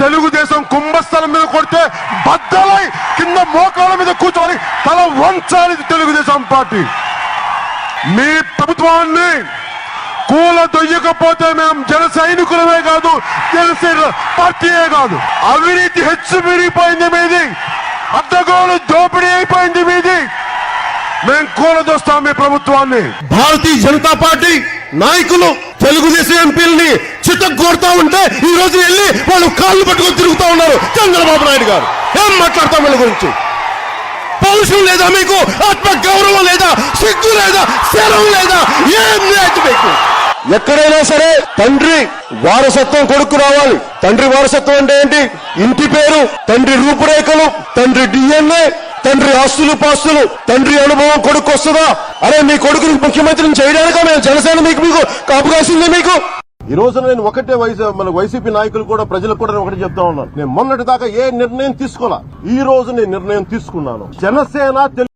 తెలుగుదేశం కుంభస్థలం మీద కొడితే బద్దలై కింద మోకాల మీద కూర్చోని తల వంచాలి తెలుగుదేశం పార్టీ. మీ ప్రభుత్వాన్ని కూల దొయ్యకపోతే మేము జన సైనికులమే కాదు జనసేన పార్టీయే కాదు. అవినీతి హెచ్చు పెరిగిపోయింది మీది. అడ్డగోలు దోపిడీ అయిపోయింది మీది. మేము కూలదొస్తాం మీ ప్రభుత్వాన్ని. భారతీయ జనతా పార్టీ నాయకులు తెలుగుదేశం ఎంపీలని చిత్తగొడతా ఉంటే ఈ రోజు వెళ్ళి వాళ్ళు కాళ్ళు పట్టుకొని తిరుగుతూ ఉన్నారు చంద్రబాబు నాయుడు గారు. ఏం మాట్లాడతాం వీళ్ళ గురించి? పౌరుషం లేదా మీకు? ఆత్మ గౌరవం లేదా? సిగ్గు లేదా? శరం లేదా? ఏం లేదు మీకు. ఎక్కడైనా సరే తండ్రి వారసత్వం కొడుకు రావాలి. తండ్రి వారసత్వం అంటే ఏంటి? ఇంటి పేరు తండ్రి రూపురేఖలు తండ్రి డిఎన్ఏ తండ్రి ఆస్తులు పాస్తులు తండ్రి అనుభవం కొడుకు వస్తుందా? అరే మీ కొడుకుని ముఖ్యమంత్రిని చేయడానికా మేము? జనసేన మీకు మీకు అవకాశం మీకు? ఈ రోజు నేను ఒకటే వైసీ మన వైసీపీ నాయకులు కూడా ప్రజలకు కూడా నేను ఒకటి చెప్తా ఉన్నాను. నేను మొన్నటి దాకా ఏ నిర్ణయం తీసుకోవాలా ఈ రోజు నేను నిర్ణయం తీసుకున్నాను. జనసేన